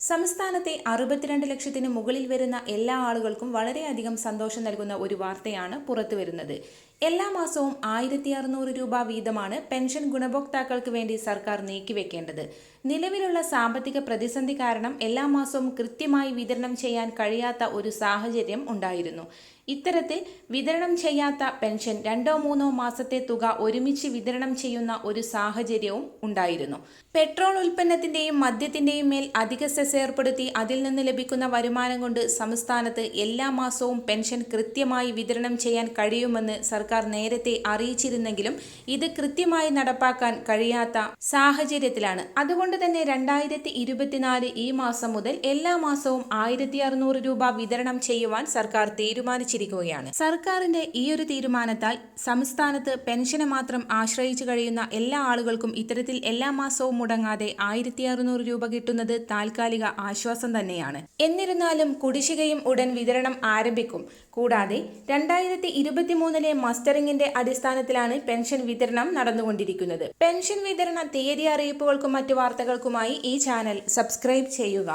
സംസ്ഥാനത്തെ അറുപത്തിരണ്ട് ലക്ഷത്തിന് മുകളിൽ വരുന്ന എല്ലാ ആളുകൾക്കും വളരെയധികം സന്തോഷം നൽകുന്ന ഒരു വാർത്തയാണ് പുറത്തു വരുന്നത് എല്ലാ മാസവും ആയിരത്തി അറുന്നൂറ് രൂപ വീതമാണ് പെൻഷൻ ഗുണഭോക്താക്കൾക്ക് വേണ്ടി സർക്കാർ നീക്കിവെക്കേണ്ടത്. നിലവിലുള്ള സാമ്പത്തിക പ്രതിസന്ധി കാരണം എല്ലാ മാസവും കൃത്യമായി വിതരണം ചെയ്യാൻ കഴിയാത്ത ഒരു സാഹചര്യം ഉണ്ടായിരുന്നു. ഇത്തരത്തിൽ വിതരണം ചെയ്യാത്ത പെൻഷൻ രണ്ടോ മൂന്നോ മാസത്തെ തുക ഒരുമിച്ച് വിതരണം ചെയ്യുന്ന ഒരു സാഹചര്യവും ഉണ്ടായിരുന്നു. പെട്രോൾ ഉൽപ്പന്നത്തിന്റെയും മദ്യത്തിന്റെയും മേൽ അധിക സെസ് ഏർപ്പെടുത്തി അതിൽ നിന്ന് ലഭിക്കുന്ന വരുമാനം കൊണ്ട് സംസ്ഥാനത്ത് എല്ലാ മാസവും പെൻഷൻ കൃത്യമായി വിതരണം ചെയ്യാൻ കഴിയുമെന്ന് സർക്കാർ നേരത്തെ അറിയിച്ചിരുന്നെങ്കിലും ഇത് കൃത്യമായി നടപ്പാക്കാൻ കഴിയാത്ത സാഹചര്യത്തിലാണ്. അതുകൊണ്ട് തന്നെ രണ്ടായിരത്തി ഇരുപത്തിനാല് ഈ മാസം മുതൽ എല്ലാ മാസവും ആയിരത്തി രൂപ വിതരണം ചെയ്യുവാൻ സർക്കാർ തീരുമാനിച്ചിരിക്കുകയാണ് സർക്കാരിന്റെ ഈ ഒരു തീരുമാനത്താൽ സംസ്ഥാനത്ത് പെൻഷന് മാത്രം ആശ്രയിച്ചു കഴിയുന്ന എല്ലാ ആളുകൾക്കും ഇത്തരത്തിൽ എല്ലാ മാസവും മുടങ്ങാതെ ആയിരത്തി അറുന്നൂറ് രൂപ കിട്ടുന്നത് താൽക്കാലിക ആശ്വാസം തന്നെയാണ്. എന്നിരുന്നാലും കുടിശ്ശികയും ഉടൻ വിതരണം ആരംഭിക്കും. കൂടാതെ രണ്ടായിരത്തി ഇരുപത്തിമൂന്നിലെ മസ്റ്ററിംഗിന്റെ അടിസ്ഥാനത്തിലാണ് പെൻഷൻ വിതരണം നടന്നുകൊണ്ടിരിക്കുന്നത്. പെൻഷൻ വിതരണ തീയതി അറിയിപ്പുകൾക്കും മറ്റു വാർത്തകൾക്കുമായി ഈ ചാനൽ സബ്സ്ക്രൈബ് ചെയ്യുക.